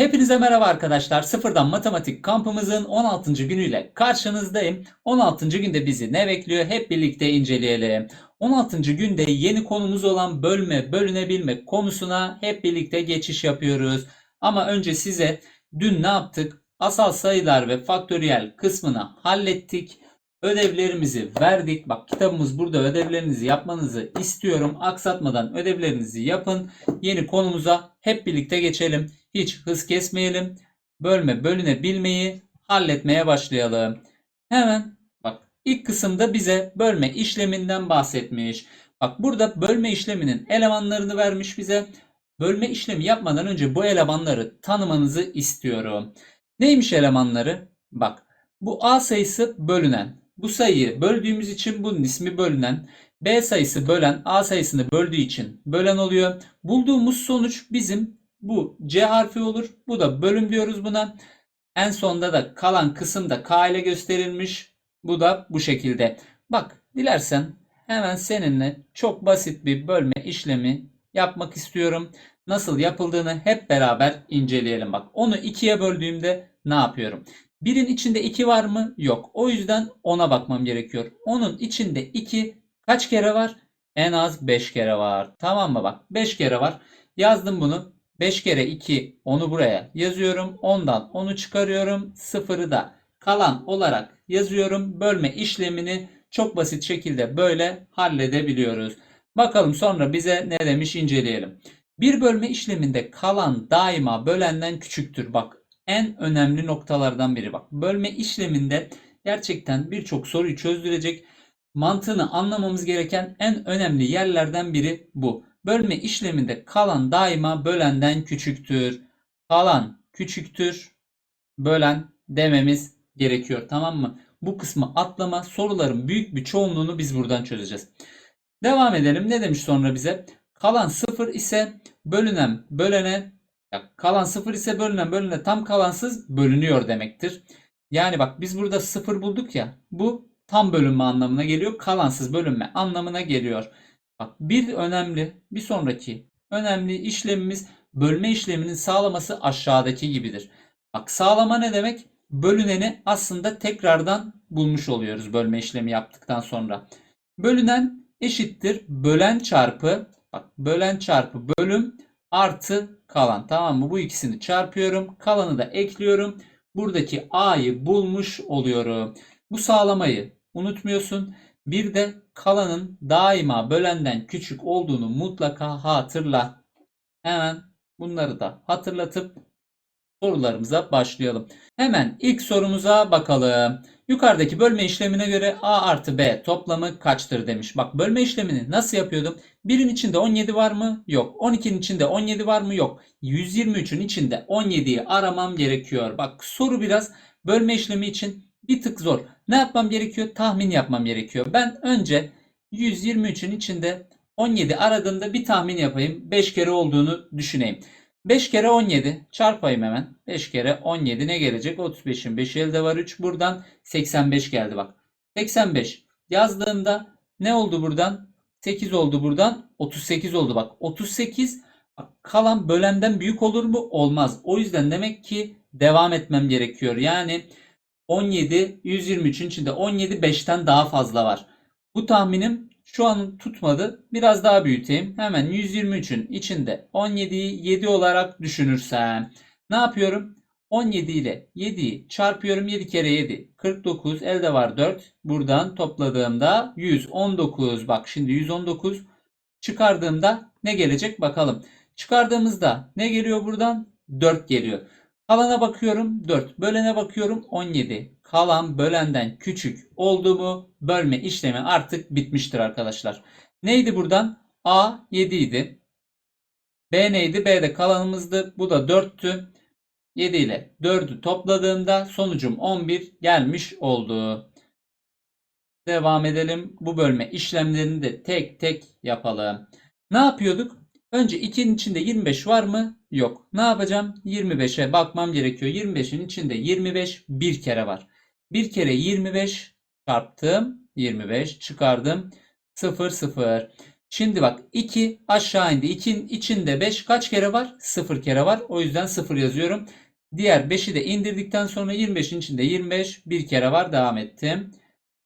Hepinize merhaba arkadaşlar. Sıfırdan Matematik kampımızın 16. günüyle karşınızdayım. 16. günde bizi ne bekliyor? Hep birlikte inceleyelim. 16. günde yeni konumuz olan bölme, bölünebilme konusuna hep birlikte geçiş yapıyoruz. Ama önce size dün ne yaptık? Asal sayılar ve faktöriyel kısmını hallettik. Ödevlerimizi verdik. Bak kitabımız burada ödevlerinizi yapmanızı istiyorum. Aksatmadan ödevlerinizi yapın. Yeni konumuza hep birlikte geçelim. Hiç hız kesmeyelim. Bölme bölünebilmeyi halletmeye başlayalım. Hemen bak ilk kısımda bize bölme işleminden bahsetmiş. Bak burada bölme işleminin elemanlarını vermiş bize. Bölme işlemi yapmadan önce bu elemanları tanımanızı istiyorum. Neymiş elemanları? Bak bu A sayısı bölünen. Bu sayıyı böldüğümüz için bunun ismi bölünen. B sayısı bölen A sayısını böldüğü için bölen oluyor. Bulduğumuz sonuç bizim bu C harfi olur. Bu da bölüm diyoruz buna. En sonda da kalan kısımda K ile gösterilmiş. Bu da bu şekilde. Bak dilersen hemen seninle çok basit bir bölme işlemi yapmak istiyorum. Nasıl yapıldığını hep beraber inceleyelim. Bak onu ikiye böldüğümde ne yapıyorum? Birin içinde 2 var mı? Yok. O yüzden ona bakmam gerekiyor. Onun içinde 2 kaç kere var? En az 5 kere var. Tamam mı? Bak 5 kere var. Yazdım bunu. 5 kere 2 onu buraya yazıyorum. Ondan onu çıkarıyorum. Sıfırı da kalan olarak yazıyorum. Bölme işlemini çok basit şekilde böyle halledebiliyoruz. Bakalım sonra bize ne demiş inceleyelim. Bir bölme işleminde kalan daima bölenden küçüktür. Bak en önemli noktalardan biri bak. Bölme işleminde gerçekten birçok soruyu çözdürecek mantığını anlamamız gereken en önemli yerlerden biri bu. Bölme işleminde kalan daima bölenden küçüktür. Kalan küçüktür. Bölen dememiz gerekiyor. Tamam mı? Bu kısmı atlama. Soruların büyük bir çoğunluğunu biz buradan çözeceğiz. Devam edelim. Ne demiş sonra bize? Kalan 0 ise bölünen bölene ya kalan 0 ise bölünen bölüne tam kalansız bölünüyor demektir. Yani bak biz burada 0 bulduk ya. Bu tam bölünme anlamına geliyor. Kalansız bölünme anlamına geliyor. Bak bir önemli bir sonraki önemli işlemimiz bölme işleminin sağlaması aşağıdaki gibidir. Bak sağlama ne demek? Bölüneni aslında tekrardan bulmuş oluyoruz bölme işlemi yaptıktan sonra. Bölünen eşittir bölen çarpı bak bölen çarpı bölüm artı kalan. Tamam mı? Bu ikisini çarpıyorum. Kalanı da ekliyorum. Buradaki a'yı bulmuş oluyorum. Bu sağlamayı unutmuyorsun. Bir de kalanın daima bölenden küçük olduğunu mutlaka hatırla. Hemen bunları da hatırlatıp sorularımıza başlayalım. Hemen ilk sorumuza bakalım. Yukarıdaki bölme işlemine göre A artı B toplamı kaçtır demiş. Bak bölme işlemini nasıl yapıyordum? 1'in içinde 17 var mı? Yok. 12'nin içinde 17 var mı? Yok. 123'ün içinde 17'yi aramam gerekiyor. Bak soru biraz bölme işlemi için bir tık zor. Ne yapmam gerekiyor? Tahmin yapmam gerekiyor. Ben önce 123'ün içinde 17 aradığımda bir tahmin yapayım. 5 kere olduğunu düşüneyim. 5 kere 17 çarpayım hemen. 5 kere 17 ne gelecek? 35'in 5 elde var 3. Buradan 85 geldi bak. 85 yazdığımda ne oldu buradan? 8 oldu buradan. 38 oldu bak. 38 kalan bölenden büyük olur mu? Olmaz. O yüzden demek ki devam etmem gerekiyor. Yani 17 123'ün içinde 17 5'ten daha fazla var. Bu tahminim şu an tutmadı. Biraz daha büyüteyim. Hemen 123'ün içinde 17'yi 7 olarak düşünürsem ne yapıyorum? 17 ile 7'yi çarpıyorum. 7 kere 7 49 elde var 4. Buradan topladığımda 119. Bak şimdi 119 çıkardığımda ne gelecek bakalım. Çıkardığımızda ne geliyor buradan? 4 geliyor. Kalana bakıyorum 4. Bölene bakıyorum 17. Kalan bölenden küçük oldu mu bölme işlemi artık bitmiştir arkadaşlar. Neydi buradan? A 7 idi. B neydi? B de kalanımızdı. Bu da 4'tü. 7 ile 4'ü topladığımda sonucum 11 gelmiş oldu. Devam edelim. Bu bölme işlemlerini de tek tek yapalım. Ne yapıyorduk? Önce 2'nin içinde 25 var mı? Yok. Ne yapacağım? 25'e bakmam gerekiyor. 25'in içinde 25 bir kere var. Bir kere 25 çarptım. 25 çıkardım. 0 0. Şimdi bak 2 aşağı indi. 2'nin içinde 5 kaç kere var? 0 kere var. O yüzden 0 yazıyorum. Diğer 5'i de indirdikten sonra 25'in içinde 25 bir kere var. Devam ettim.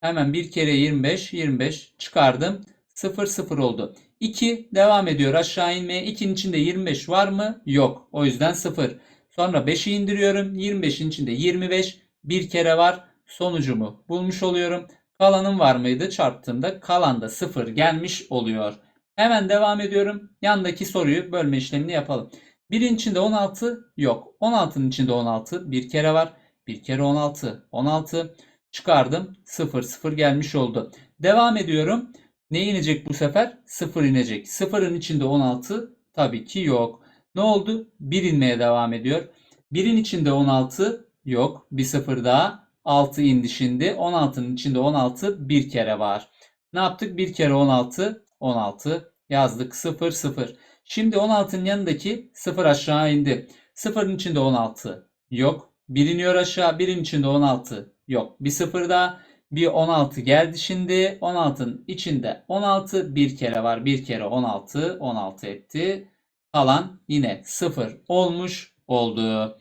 Hemen bir kere 25 25 çıkardım. 0 0 oldu. 2 devam ediyor aşağı inmeye. 2'nin içinde 25 var mı? Yok. O yüzden 0. Sonra 5'i indiriyorum. 25'in içinde 25 bir kere var. Sonucumu bulmuş oluyorum. Kalanım var mıydı? Çarptığımda kalan da 0 gelmiş oluyor. Hemen devam ediyorum. Yandaki soruyu bölme işlemini yapalım. 1'in içinde 16 yok. 16'nın içinde 16 bir kere var. Bir kere 16. 16 çıkardım. 0 0 gelmiş oldu. Devam ediyorum. Ne inecek bu sefer? 0 inecek. 0'ın içinde 16 tabii ki yok. Ne oldu? 1 inmeye devam ediyor. 1'in içinde 16 yok. Bir 0 daha. 6 indi şimdi. 16'nın içinde 16 bir kere var. Ne yaptık? Bir kere 16 16 yazdık. 0 0. Şimdi 16'nın yanındaki 0 aşağı indi. 0'ın içinde 16 yok. 1 iniyor aşağı. 1'in içinde 16 yok. Bir 0 daha. Bir 16 geldi şimdi. 16'nın içinde 16 bir kere var. Bir kere 16 16 etti. Kalan yine 0 olmuş oldu.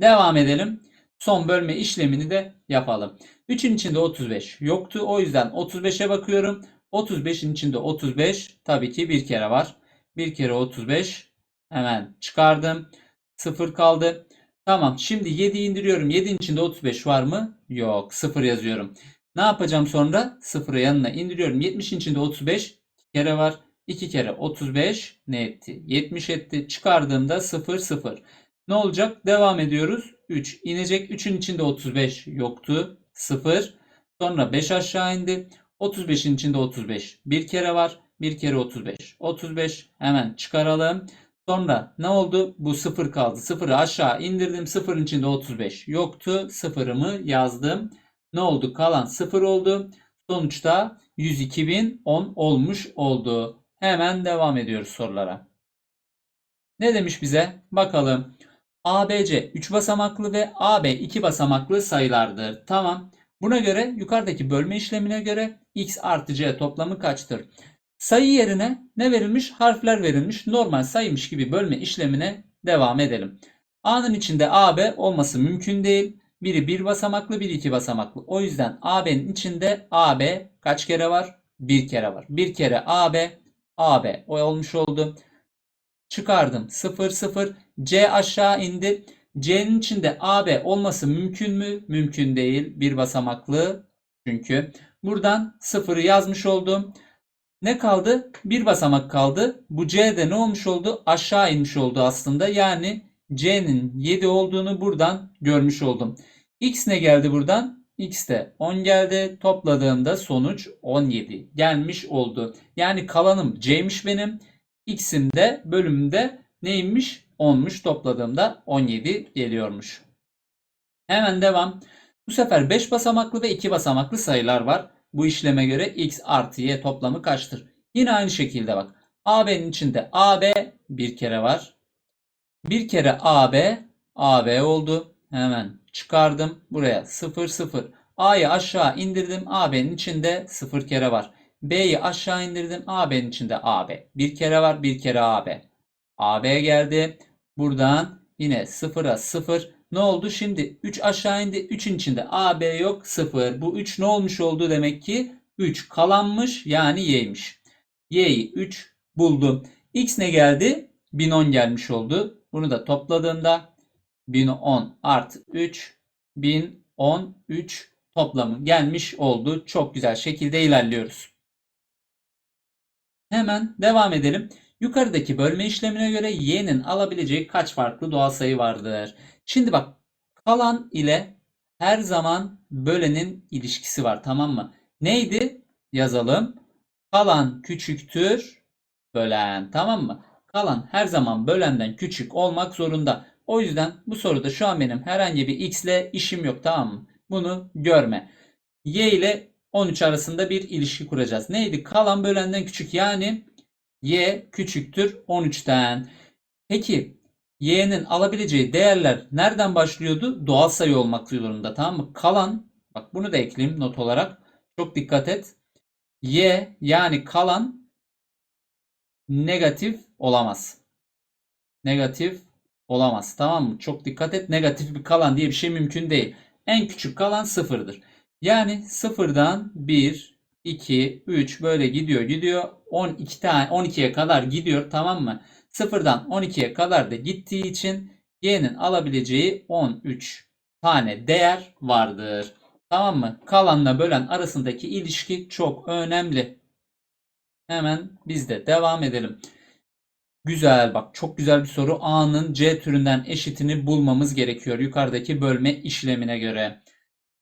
Devam edelim. Son bölme işlemini de yapalım. 3'ün içinde 35 yoktu. O yüzden 35'e bakıyorum. 35'in içinde 35 tabii ki bir kere var. Bir kere 35 hemen çıkardım. 0 kaldı. Tamam şimdi 7'yi indiriyorum. 7'nin içinde 35 var mı? Yok. 0 yazıyorum. Ne yapacağım sonra? 0'ı yanına indiriyorum. 70'in içinde 35 2 kere var. 2 kere 35 ne etti? 70 etti. Çıkardığımda 0 0. Ne olacak? Devam ediyoruz. 3 inecek. 3'ün içinde 35 yoktu. 0. Sonra 5 aşağı indi. 35'in içinde 35 bir kere var. Bir kere 35. 35 hemen çıkaralım. Sonra ne oldu? Bu 0 kaldı. 0'ı aşağı indirdim. 0'ın içinde 35 yoktu. 0'ımı yazdım. Ne oldu? Kalan 0 oldu. Sonuçta 102.010 olmuş oldu. Hemen devam ediyoruz sorulara. Ne demiş bize? Bakalım. ABC 3 basamaklı ve AB 2 basamaklı sayılardır. Tamam. Buna göre yukarıdaki bölme işlemine göre x artı c toplamı kaçtır? Sayı yerine ne verilmiş? Harfler verilmiş. Normal saymış gibi bölme işlemine devam edelim. A'nın içinde AB olması mümkün değil. Biri bir basamaklı, biri iki basamaklı. O yüzden AB'nin içinde AB kaç kere var? Bir kere var. Bir kere AB, AB o olmuş oldu. Çıkardım 0 0. C aşağı indi. C'nin içinde AB olması mümkün mü? Mümkün değil. Bir basamaklı çünkü. Buradan 0'ı yazmış oldum. Ne kaldı? Bir basamak kaldı. Bu C'de ne olmuş oldu? Aşağı inmiş oldu aslında. Yani C'nin 7 olduğunu buradan görmüş oldum. X ne geldi buradan? X de 10 geldi. Topladığımda sonuç 17 gelmiş oldu. Yani kalanım C'miş benim. X'im de bölümünde neymiş? 10'muş. Topladığımda 17 geliyormuş. Hemen devam. Bu sefer 5 basamaklı ve 2 basamaklı sayılar var. Bu işleme göre x artı y toplamı kaçtır? Yine aynı şekilde bak. AB'nin içinde AB bir kere var. Bir kere AB AB oldu. Hemen çıkardım. Buraya 0 0. A'yı aşağı indirdim. AB'nin içinde 0 kere var. B'yi aşağı indirdim. AB'nin içinde AB. Bir kere var. Bir kere AB. AB geldi. Buradan yine 0'a 0. Ne oldu? Şimdi 3 aşağı indi. 3'ün içinde AB yok. 0. Bu 3 ne olmuş oldu demek ki? 3 kalanmış yani y'ymiş. Y'yi 3 buldum. X ne geldi? 1010 gelmiş oldu. Bunu da topladığımda 1010 artı 3 1013 toplamı gelmiş oldu. Çok güzel şekilde ilerliyoruz. Hemen devam edelim. Yukarıdaki bölme işlemine göre y'nin alabileceği kaç farklı doğal sayı vardır? Şimdi bak kalan ile her zaman bölenin ilişkisi var tamam mı? Neydi? Yazalım. Kalan küçüktür bölen tamam mı? Kalan her zaman bölenden küçük olmak zorunda. O yüzden bu soruda şu an benim herhangi bir x ile işim yok tamam mı? Bunu görme. Y ile 13 arasında bir ilişki kuracağız. Neydi? Kalan bölenden küçük yani y küçüktür 13'ten. Peki y'nin alabileceği değerler nereden başlıyordu? Doğal sayı olmak zorunda tamam mı? Kalan bak bunu da ekleyeyim not olarak. Çok dikkat et. y yani kalan negatif olamaz. Negatif olamaz. Tamam mı? Çok dikkat et. Negatif bir kalan diye bir şey mümkün değil. En küçük kalan sıfırdır. Yani sıfırdan 1, 2, 3 böyle gidiyor gidiyor. 12 tane 12'ye kadar gidiyor tamam mı? Sıfırdan 12'ye kadar da gittiği için y'nin alabileceği 13 tane değer vardır. Tamam mı? Kalanla bölen arasındaki ilişki çok önemli. Hemen biz de devam edelim. Güzel bak çok güzel bir soru. A'nın C türünden eşitini bulmamız gerekiyor yukarıdaki bölme işlemine göre.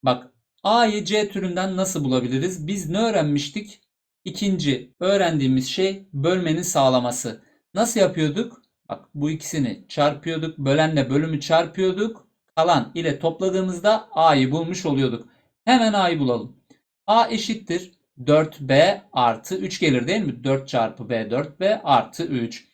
Bak A'yı C türünden nasıl bulabiliriz? Biz ne öğrenmiştik? İkinci öğrendiğimiz şey bölmenin sağlaması. Nasıl yapıyorduk? Bak bu ikisini çarpıyorduk. Bölenle bölümü çarpıyorduk. Kalan ile topladığımızda A'yı bulmuş oluyorduk. Hemen A'yı bulalım. A eşittir 4B artı 3 gelir değil mi? 4 çarpı B 4B artı 3.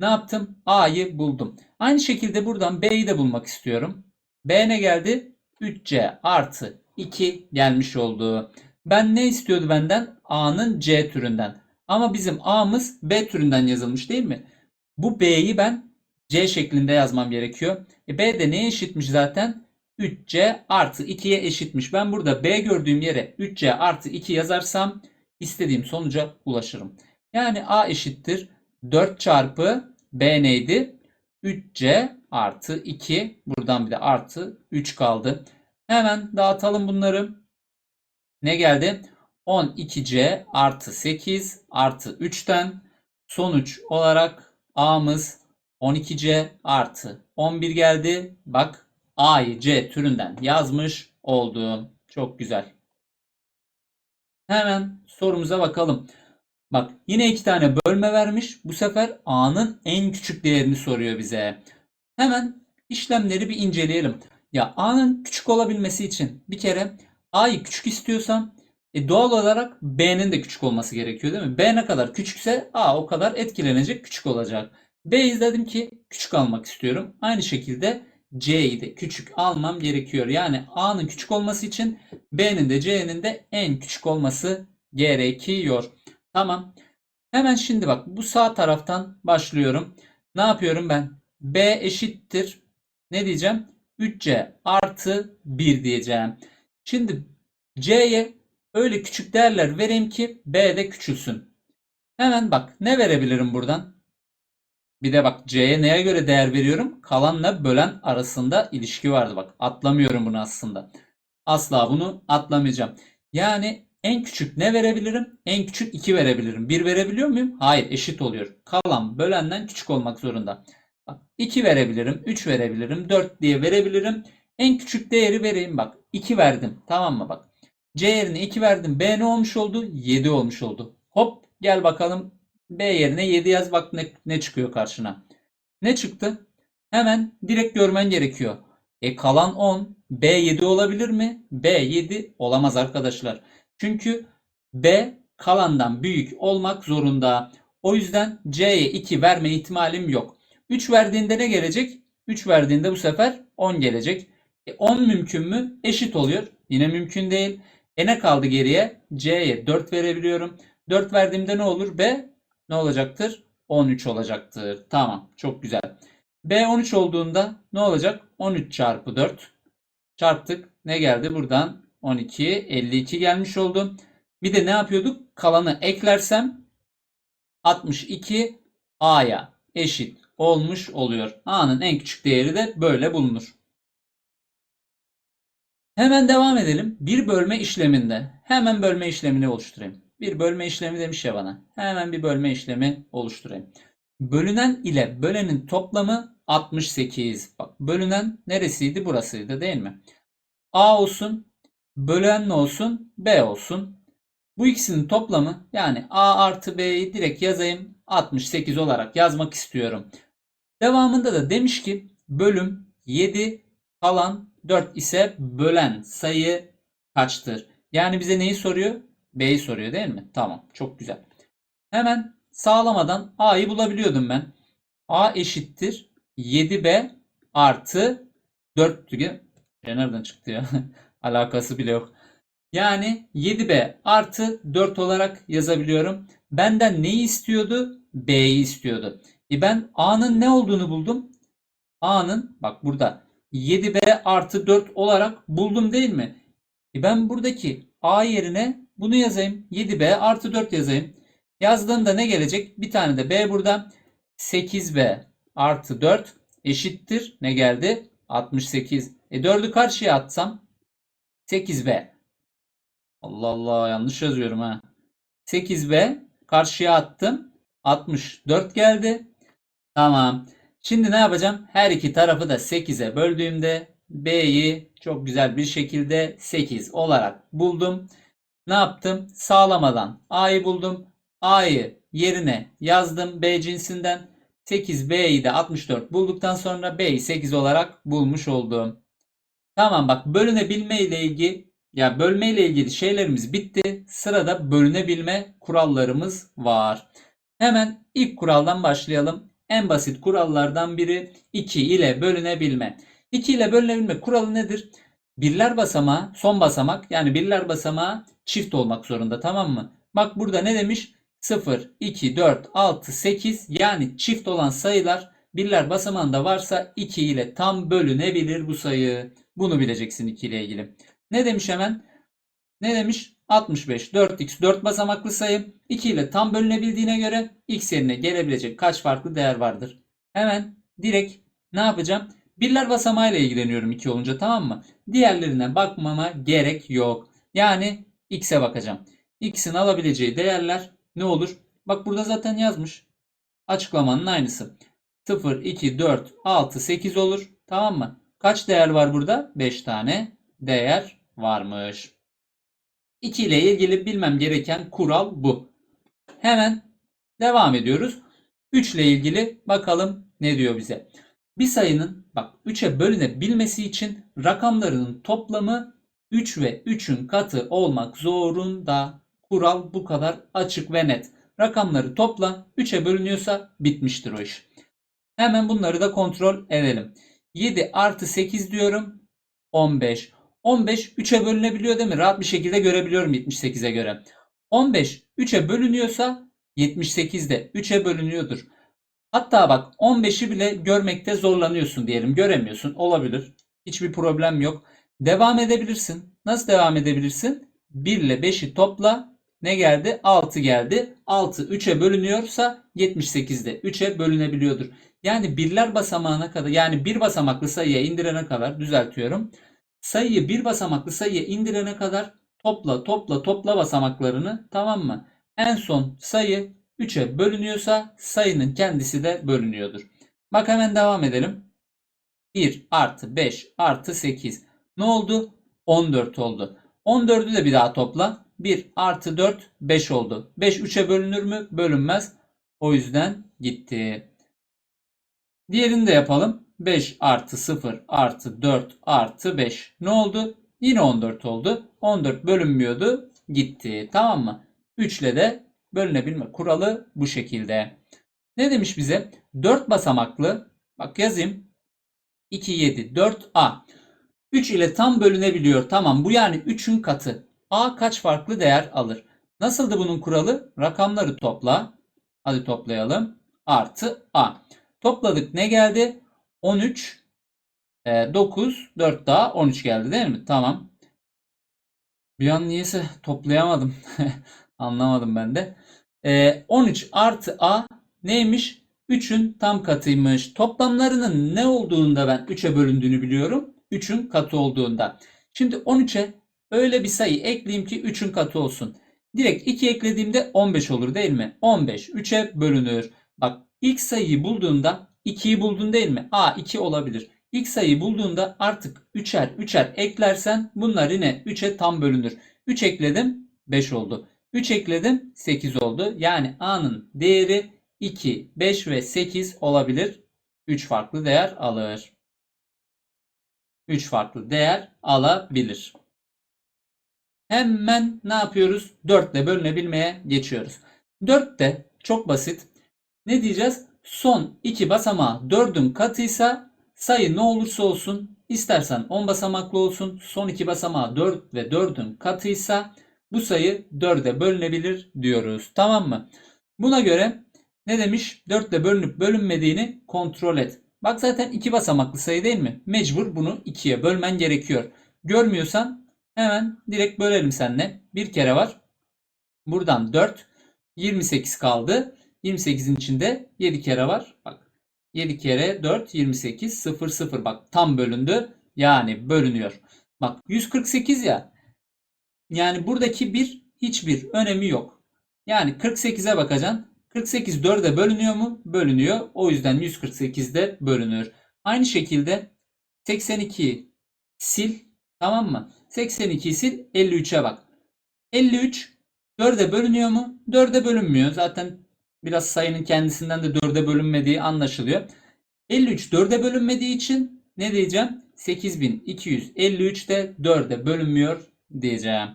Ne yaptım? A'yı buldum. Aynı şekilde buradan B'yi de bulmak istiyorum. B ne geldi? 3C artı 2 gelmiş oldu. Ben ne istiyordu benden? A'nın C türünden. Ama bizim A'mız B türünden yazılmış değil mi? Bu B'yi ben C şeklinde yazmam gerekiyor. E B de neye eşitmiş zaten? 3C artı 2'ye eşitmiş. Ben burada B gördüğüm yere 3C artı 2 yazarsam istediğim sonuca ulaşırım. Yani A eşittir 4 çarpı B neydi? 3C artı 2. Buradan bir de artı 3 kaldı. Hemen dağıtalım bunları. Ne geldi? 12C artı 8 artı 3'ten sonuç olarak A'mız 12C artı 11 geldi. Bak A'yı C türünden yazmış oldum. Çok güzel. Hemen sorumuza bakalım. Bak yine iki tane bölme vermiş. Bu sefer A'nın en küçük değerini soruyor bize. Hemen işlemleri bir inceleyelim. Ya A'nın küçük olabilmesi için bir kere A'yı küçük istiyorsam e doğal olarak B'nin de küçük olması gerekiyor değil mi? B ne kadar küçükse A o kadar etkilenecek küçük olacak. B'yi dedim ki küçük almak istiyorum. Aynı şekilde C'yi de küçük almam gerekiyor. Yani A'nın küçük olması için B'nin de C'nin de en küçük olması gerekiyor. Tamam. Hemen şimdi bak bu sağ taraftan başlıyorum. Ne yapıyorum ben? B eşittir. Ne diyeceğim? 3C artı 1 diyeceğim. Şimdi C'ye öyle küçük değerler vereyim ki B de küçülsün. Hemen bak ne verebilirim buradan? Bir de bak C'ye neye göre değer veriyorum? Kalanla bölen arasında ilişki vardı. Bak atlamıyorum bunu aslında. Asla bunu atlamayacağım. Yani en küçük ne verebilirim? En küçük 2 verebilirim. 1 verebiliyor muyum? Hayır eşit oluyor. Kalan bölenden küçük olmak zorunda. Bak 2 verebilirim, 3 verebilirim, 4 diye verebilirim. En küçük değeri vereyim bak. 2 verdim. Tamam mı bak. C yerine 2 verdim. B ne olmuş oldu? 7 olmuş oldu. Hop gel bakalım. B yerine 7 yaz bak ne, ne çıkıyor karşına. Ne çıktı? Hemen direkt görmen gerekiyor. E kalan 10. B 7 olabilir mi? B 7 olamaz arkadaşlar. Çünkü B kalandan büyük olmak zorunda. O yüzden C'ye 2 verme ihtimalim yok. 3 verdiğinde ne gelecek? 3 verdiğinde bu sefer 10 gelecek. E 10 mümkün mü? Eşit oluyor. Yine mümkün değil. E ne kaldı geriye? C'ye 4 verebiliyorum. 4 verdiğimde ne olur? B ne olacaktır? 13 olacaktır. Tamam. Çok güzel. B 13 olduğunda ne olacak? 13 çarpı 4 çarptık. Ne geldi? Buradan 12, 52 gelmiş oldu. Bir de ne yapıyorduk? Kalanı eklersem 62 A'ya eşit olmuş oluyor. A'nın en küçük değeri de böyle bulunur. Hemen devam edelim. Bir bölme işleminde hemen bölme işlemini oluşturayım. Bir bölme işlemi demiş ya bana. Hemen bir bölme işlemi oluşturayım. Bölünen ile bölenin toplamı 68. Bak bölünen neresiydi? Burasıydı değil mi? A olsun, bölen ne olsun? B olsun. Bu ikisinin toplamı yani A artı B'yi direkt yazayım. 68 olarak yazmak istiyorum. Devamında da demiş ki bölüm 7 kalan 4 ise bölen sayı kaçtır? Yani bize neyi soruyor? B'yi soruyor değil mi? Tamam çok güzel. Hemen sağlamadan A'yı bulabiliyordum ben. A eşittir 7B artı 4 diye. E nereden çıktı ya? Alakası bile yok. Yani 7B artı 4 olarak yazabiliyorum. Benden neyi istiyordu? B'yi istiyordu. E ben A'nın ne olduğunu buldum. A'nın bak burada 7B artı 4 olarak buldum değil mi? E ben buradaki A yerine bunu yazayım. 7B artı 4 yazayım. Yazdığımda ne gelecek? Bir tane de B burada. 8B artı 4 eşittir. Ne geldi? 68. E 4'ü karşıya atsam 8B. Allah Allah yanlış yazıyorum ha. 8B karşıya attım. 64 geldi. Tamam. Şimdi ne yapacağım? Her iki tarafı da 8'e böldüğümde B'yi çok güzel bir şekilde 8 olarak buldum. Ne yaptım? Sağlamadan A'yı buldum. A'yı yerine yazdım B cinsinden. 8B'yi de 64 bulduktan sonra B'yi 8 olarak bulmuş oldum. Tamam bak bölünebilme ile ilgili ya bölme ile ilgili şeylerimiz bitti. Sırada bölünebilme kurallarımız var. Hemen ilk kuraldan başlayalım. En basit kurallardan biri 2 ile bölünebilme. 2 ile bölünebilme kuralı nedir? Birler basamağı son basamak yani birler basamağı çift olmak zorunda tamam mı? Bak burada ne demiş? 0, 2, 4, 6, 8 yani çift olan sayılar birler basamağında varsa 2 ile tam bölünebilir bu sayı. Bunu bileceksin 2 ile ilgili. Ne demiş hemen? Ne demiş? 65. 4x 4 basamaklı sayı 2 ile tam bölünebildiğine göre x yerine gelebilecek kaç farklı değer vardır? Hemen direkt ne yapacağım? Birler basamağıyla ilgileniyorum 2 olunca tamam mı? Diğerlerine bakmama gerek yok. Yani x'e bakacağım. x'in alabileceği değerler ne olur? Bak burada zaten yazmış. Açıklamanın aynısı. 0, 2, 4, 6, 8 olur. Tamam mı? Kaç değer var burada? 5 tane değer varmış. 2 ile ilgili bilmem gereken kural bu. Hemen devam ediyoruz. 3 ile ilgili bakalım ne diyor bize. Bir sayının bak 3'e bölünebilmesi için rakamlarının toplamı 3 ve 3'ün katı olmak zorunda. Kural bu kadar açık ve net. Rakamları topla 3'e bölünüyorsa bitmiştir o iş. Hemen bunları da kontrol edelim. 7 artı 8 diyorum. 15. 15 3'e bölünebiliyor değil mi? Rahat bir şekilde görebiliyorum 78'e göre. 15 3'e bölünüyorsa 78 de 3'e bölünüyordur. Hatta bak 15'i bile görmekte zorlanıyorsun diyelim. Göremiyorsun. Olabilir. Hiçbir problem yok. Devam edebilirsin. Nasıl devam edebilirsin? 1 ile 5'i topla. Ne geldi? 6 geldi. 6 3'e bölünüyorsa 78 de 3'e bölünebiliyordur. Yani birler basamağına kadar yani bir basamaklı sayıya indirene kadar düzeltiyorum. Sayıyı bir basamaklı sayıya indirene kadar topla topla topla basamaklarını tamam mı? En son sayı 3'e bölünüyorsa sayının kendisi de bölünüyordur. Bak hemen devam edelim. 1 artı 5 artı 8. Ne oldu? 14 oldu. 14'ü de bir daha topla. 1 artı 4 5 oldu. 5 3'e bölünür mü? Bölünmez. O yüzden gitti. Diğerini de yapalım. 5 artı 0 artı 4 artı 5. Ne oldu? Yine 14 oldu. 14 bölünmüyordu. Gitti. Tamam mı? 3 ile de bölünebilme kuralı bu şekilde. Ne demiş bize? 4 basamaklı. Bak yazayım. 2, 7, 4, A. 3 ile tam bölünebiliyor. Tamam bu yani 3'ün katı. A kaç farklı değer alır? Nasıldı bunun kuralı? Rakamları topla. Hadi toplayalım. Artı A. Topladık ne geldi? 13, 9, 4 daha 13 geldi değil mi? Tamam. Bir an niyeyse toplayamadım. Anlamadım ben de. 13 artı A neymiş? 3'ün tam katıymış. Toplamlarının ne olduğunda ben 3'e bölündüğünü biliyorum. 3'ün katı olduğunda. Şimdi 13'e öyle bir sayı ekleyeyim ki 3'ün katı olsun. Direkt 2 eklediğimde 15 olur değil mi? 15 3'e bölünür. Bak ilk sayıyı bulduğunda 2'yi buldun değil mi? A 2 olabilir. İlk sayıyı bulduğunda artık 3'er 3'er eklersen bunlar yine 3'e tam bölünür. 3 ekledim 5 oldu. 3 ekledim 8 oldu. Yani A'nın değeri 2, 5 ve 8 olabilir. 3 farklı değer alır. 3 farklı değer alabilir. Hemen ne yapıyoruz? 4 ile bölünebilmeye geçiyoruz. 4 de çok basit. Ne diyeceğiz? Son iki basamağı 4'ün katıysa sayı ne olursa olsun istersen 10 basamaklı olsun son iki basamağı 4 ve 4'ün katıysa bu sayı 4'e bölünebilir diyoruz. Tamam mı? Buna göre ne demiş? 4 ile bölünüp bölünmediğini kontrol et. Bak zaten 2 basamaklı sayı değil mi? Mecbur bunu 2'ye bölmen gerekiyor. Görmüyorsan hemen direkt bölelim seninle. Bir kere var. Buradan 4. 28 kaldı. 28'in içinde 7 kere var. Bak 7 kere 4 28 0 0 bak tam bölündü. Yani bölünüyor. Bak 148 ya. Yani buradaki bir hiçbir önemi yok. Yani 48'e bakacaksın. 48 4'e bölünüyor mu? Bölünüyor. O yüzden 148 de bölünür. Aynı şekilde 82 sil. Tamam mı? 82 sil 53'e bak. 53 4'e bölünüyor mu? 4'e bölünmüyor. Zaten biraz sayının kendisinden de 4'e bölünmediği anlaşılıyor. 53 4'e bölünmediği için ne diyeceğim? 8253 de 4'e bölünmüyor diyeceğim.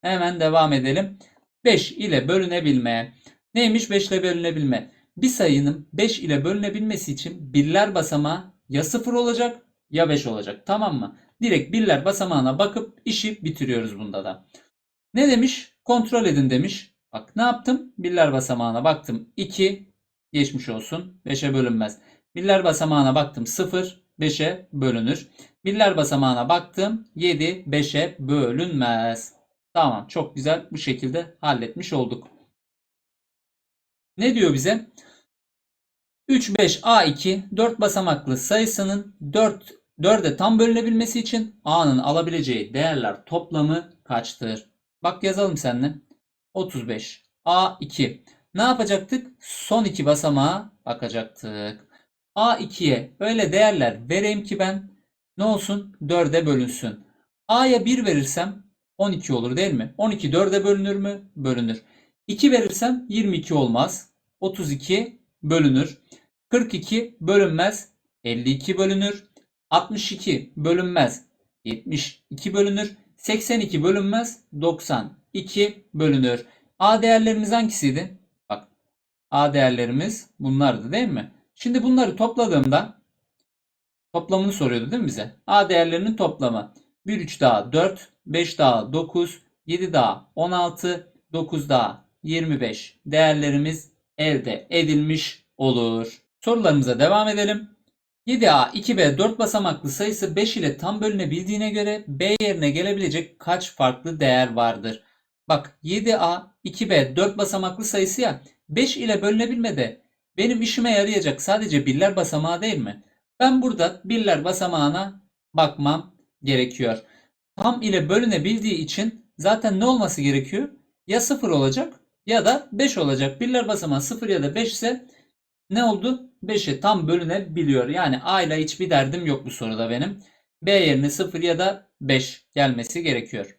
Hemen devam edelim. 5 ile bölünebilme. Neymiş 5 ile bölünebilme? Bir sayının 5 ile bölünebilmesi için birler basamağı ya 0 olacak ya 5 olacak. Tamam mı? Direkt birler basamağına bakıp işi bitiriyoruz bunda da. Ne demiş? Kontrol edin demiş. Bak ne yaptım? Birler basamağına baktım. 2 geçmiş olsun. 5'e bölünmez. Birler basamağına baktım. 0 5'e bölünür. Birler basamağına baktım. 7 5'e bölünmez. Tamam çok güzel bu şekilde halletmiş olduk. Ne diyor bize? 3 5 A2 4 basamaklı sayısının 4 4'e tam bölünebilmesi için A'nın alabileceği değerler toplamı kaçtır? Bak yazalım seninle. 35 A2 ne yapacaktık? Son iki basamağa bakacaktık. A2'ye öyle değerler vereyim ki ben ne olsun? 4'e bölünsün. A'ya 1 verirsem 12 olur değil mi? 12 4'e bölünür mü? Bölünür. 2 verirsem 22 olmaz. 32 bölünür. 42 bölünmez. 52 bölünür. 62 bölünmez. 72 bölünür. 82 bölünmez. 92 bölünür. A değerlerimiz hangisiydi? Bak. A değerlerimiz bunlardı değil mi? Şimdi bunları topladığımda toplamını soruyordu değil mi bize? A değerlerinin toplamı. 1 3 daha 4, 5 daha 9, 7 daha 16, 9 daha 25 değerlerimiz elde edilmiş olur. Sorularımıza devam edelim. 7A, 2B 4 basamaklı sayısı 5 ile tam bölünebildiğine göre B yerine gelebilecek kaç farklı değer vardır? Bak 7A, 2B 4 basamaklı sayısı ya 5 ile bölünebilmede benim işime yarayacak sadece birler basamağı değil mi? Ben burada birler basamağına bakmam gerekiyor. Tam ile bölünebildiği için zaten ne olması gerekiyor? Ya 0 olacak ya da 5 olacak. Birler basamağı 0 ya da 5 ise ne oldu? 5'e tam bölünebiliyor. Yani A ile hiçbir derdim yok bu soruda benim. B yerine 0 ya da 5 gelmesi gerekiyor.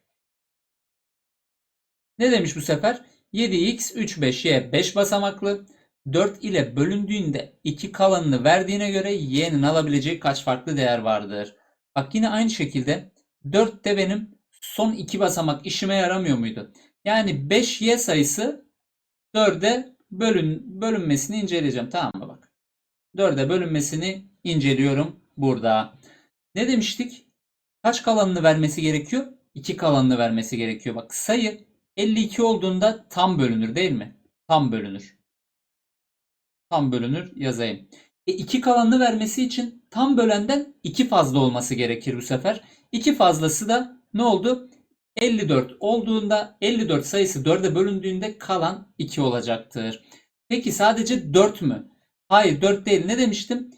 Ne demiş bu sefer? 7x 3 5y 5 basamaklı. 4 ile bölündüğünde 2 kalanını verdiğine göre y'nin alabileceği kaç farklı değer vardır? Bak yine aynı şekilde 4 de benim son 2 basamak işime yaramıyor muydu? Yani 5y sayısı 4'e bölün, bölünmesini inceleyeceğim. Tamam mı bak? 4'e bölünmesini inceliyorum burada. Ne demiştik? Kaç kalanını vermesi gerekiyor? 2 kalanını vermesi gerekiyor. Bak sayı 52 olduğunda tam bölünür değil mi? Tam bölünür. Tam bölünür yazayım. E 2 kalanını vermesi için tam bölenden 2 fazla olması gerekir bu sefer. 2 fazlası da ne oldu? 54 olduğunda 54 sayısı 4'e bölündüğünde kalan 2 olacaktır. Peki sadece 4 mü? Hayır 4 değil. Ne demiştim?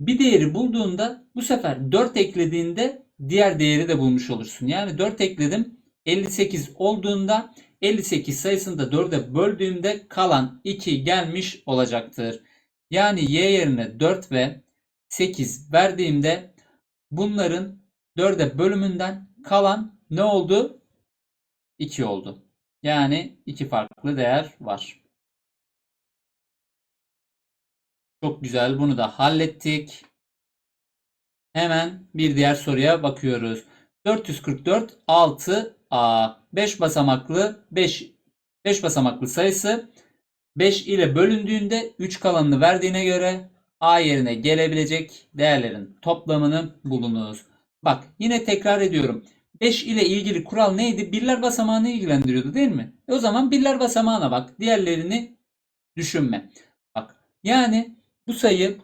Bir değeri bulduğunda bu sefer 4 eklediğinde diğer değeri de bulmuş olursun. Yani 4 ekledim. 58 olduğunda 58 sayısını da 4'e böldüğümde kalan 2 gelmiş olacaktır. Yani y yerine 4 ve 8 verdiğimde bunların 4'e bölümünden kalan ne oldu? 2 oldu. Yani iki farklı değer var. Çok güzel. Bunu da hallettik. Hemen bir diğer soruya bakıyoruz. 444 6A 5 basamaklı 5 5 basamaklı sayısı 5 ile bölündüğünde 3 kalanını verdiğine göre A yerine gelebilecek değerlerin toplamını bulunuz. Bak yine tekrar ediyorum. 5 ile ilgili kural neydi? Birler basamağını ilgilendiriyordu değil mi? E o zaman birler basamağına bak. Diğerlerini düşünme. Bak yani bu sayı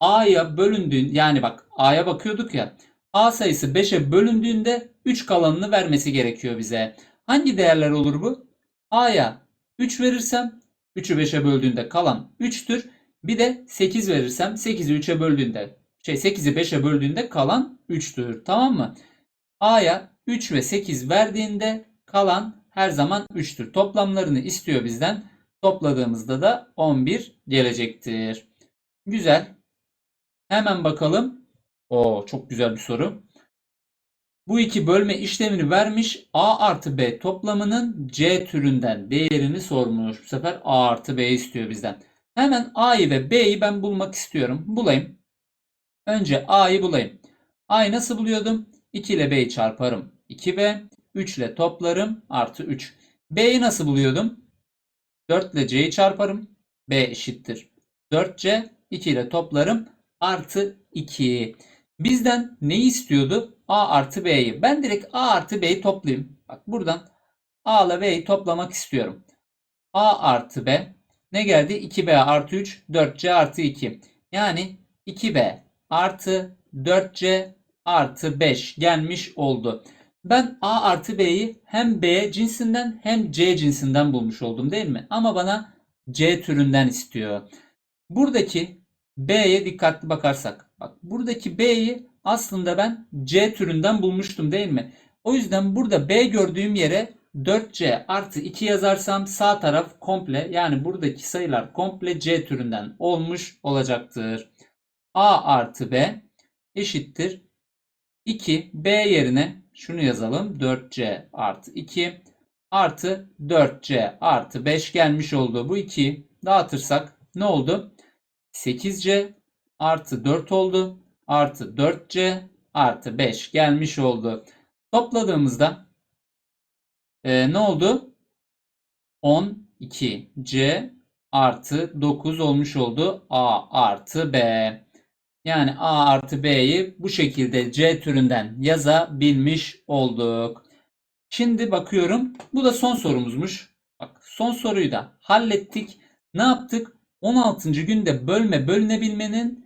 A'ya bölündüğün yani bak A'ya bakıyorduk ya. A sayısı 5'e bölündüğünde 3 kalanını vermesi gerekiyor bize. Hangi değerler olur bu? A'ya 3 verirsem 3'ü 5'e böldüğünde kalan 3'tür. Bir de 8 verirsem 8'i 3'e böldüğünde şey 8'i 5'e böldüğünde kalan 3'tür. Tamam mı? A'ya 3 ve 8 verdiğinde kalan her zaman 3'tür. Toplamlarını istiyor bizden. Topladığımızda da 11 gelecektir. Güzel. Hemen bakalım. Oo çok güzel bir soru. Bu iki bölme işlemini vermiş. A artı B toplamının C türünden değerini sormuş. Bu sefer A artı B istiyor bizden. Hemen A'yı ve B'yi ben bulmak istiyorum. Bulayım. Önce A'yı bulayım. A'yı nasıl buluyordum? 2 ile B'yi çarparım. 2B. 3 ile toplarım. Artı 3. B'yi nasıl buluyordum? 4 ile C'yi çarparım. B eşittir. 4C. 2 ile toplarım. Artı 2. Bizden neyi istiyordu? A artı B'yi. Ben direkt A artı B'yi toplayayım. Bak buradan A ile B'yi toplamak istiyorum. A artı B. Ne geldi? 2B artı 3. 4C artı 2. Yani 2B artı 4C artı 5 gelmiş oldu. Ben A artı B'yi hem B cinsinden hem C cinsinden bulmuş oldum değil mi? Ama bana C türünden istiyor. Buradaki B'ye dikkatli bakarsak. Bak buradaki B'yi aslında ben C türünden bulmuştum değil mi? O yüzden burada B gördüğüm yere 4C artı 2 yazarsam sağ taraf komple yani buradaki sayılar komple C türünden olmuş olacaktır. A artı B eşittir 2 B yerine şunu yazalım 4C artı 2 artı 4C artı 5 gelmiş oldu. Bu 2'yi dağıtırsak ne oldu? 8C artı 4 oldu. Artı 4C artı 5 gelmiş oldu. Topladığımızda e, ne oldu? 12C artı 9 olmuş oldu. A artı B. Yani A artı B'yi bu şekilde C türünden yazabilmiş olduk. Şimdi bakıyorum. Bu da son sorumuzmuş. Bak son soruyu da hallettik. Ne yaptık? 16. günde bölme bölünebilmenin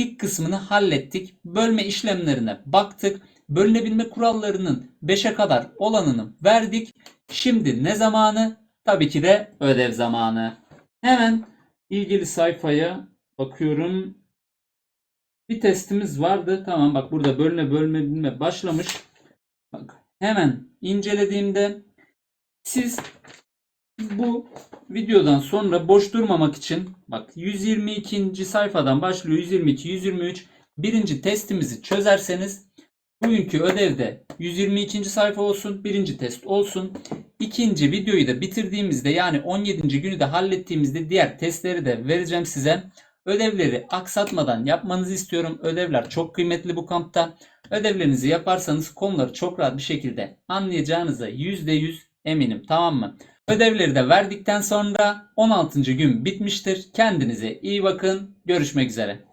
ilk kısmını hallettik. Bölme işlemlerine baktık. Bölünebilme kurallarının 5'e kadar olanını verdik. Şimdi ne zamanı? Tabii ki de ödev zamanı. Hemen ilgili sayfaya bakıyorum. Bir testimiz vardı. Tamam bak burada bölme bölme başlamış. Bak hemen incelediğimde siz bu videodan sonra boş durmamak için bak 122. sayfadan başlıyor 122 123 birinci testimizi çözerseniz bugünkü ödevde 122. sayfa olsun birinci test olsun ikinci videoyu da bitirdiğimizde yani 17. günü de hallettiğimizde diğer testleri de vereceğim size. Ödevleri aksatmadan yapmanızı istiyorum. Ödevler çok kıymetli bu kampta. Ödevlerinizi yaparsanız konuları çok rahat bir şekilde anlayacağınıza %100 eminim. Tamam mı? Ödevleri de verdikten sonra 16. gün bitmiştir. Kendinize iyi bakın. Görüşmek üzere.